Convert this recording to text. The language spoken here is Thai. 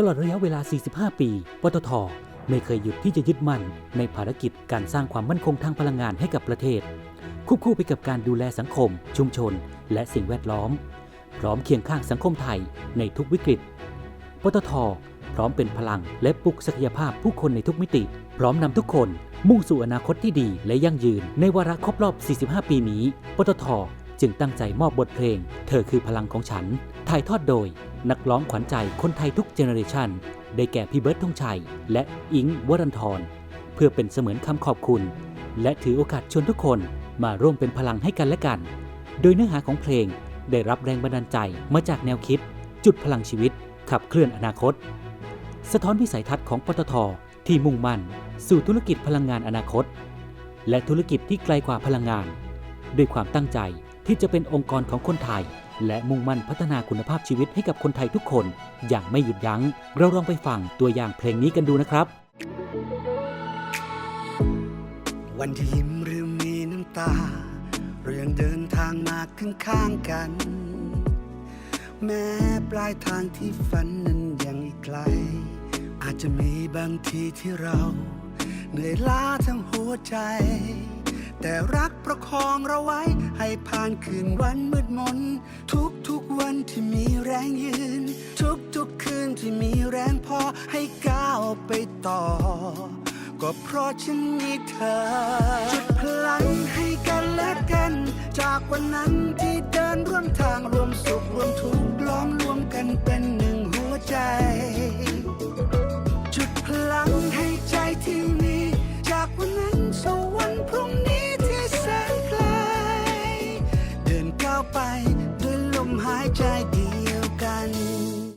ตลอดระยะเวลา 45 ปี ปตท ไม่เคยหยุดที่จะยึดมั่น ในภารกิจการสร้างความมั่นคงทางพลังงานให้กับประเทศ ควบคู่ไปกับการดูแลสังคม ชุมชน และสิ่งแวดล้อม พร้อมเคียงข้างสังคมไทยในทุกวิกฤต ปตท พร้อมเป็นพลังและปลุกศักยภาพผู้คนในทุกมิติ พร้อมนำทุกคน มุ่งสู่อนาคตที่ดีและยั่งยืน ในวาระครบรอบ 45 ปีนี้ ปตท จึงตั้งใจมอบบทเพลง เธอคือพลังของฉัน ถ่ายทอดโดย นักร้องขวัญใจคนไทยทุกเจเนอเรชันได้แก่พี่เบิร์ดธงชัย และอิง์วรันทร เพื่อเป็นเสมือนคำขอบคุณ และถือโอกาสชวนทุกคนมาร่วมเป็นพลังให้กันและกัน โดยเนื้อหาของเพลงได้รับแรงบันดาลใจมาจากแนวคิด จุดพลังชีวิต ขับเคลื่อนอนาคต สะท้อนวิสัยทัศน์ของปตทที่มุ่งมั่น สู่ธุรกิจพลังงานอนาคต และธุรกิจที่ไกลกว่าพลังงาน ด้วยความตั้งใจ ที่จะเป็นองค์กรของคนไทย และมุ่งมั่นพัฒนาคุณภาพชีวิตให้กับคนไทยทุกคน อย่างไม่หยุดยัง้ง เราลองไปฟังตัวอย่างเพลงนี้กันดูนะครับ วันที่ยิ้มหรือมีน้ำตา เรื่องเดินทางมาข้างๆกัน แม้ปลายทางที่ฝันนั้นยังอีกไกล อาจจะมีบางทีที่เรา เหนื่อยล้าทั้งหัวใจ แต่รักประคองเราไว้ ให้ผ่านคืนวันมืดมน ทุกทุกวันที่มีแรงยืน ทุกทุกคืนที่มีแรงพอให้ก้าวไปต่อ ก็เพราะฉันมีเธอ จุดพลังให้กันและกัน จากวันนั้นที่เดินร่วมทางรวม ด้วยลมหายใจ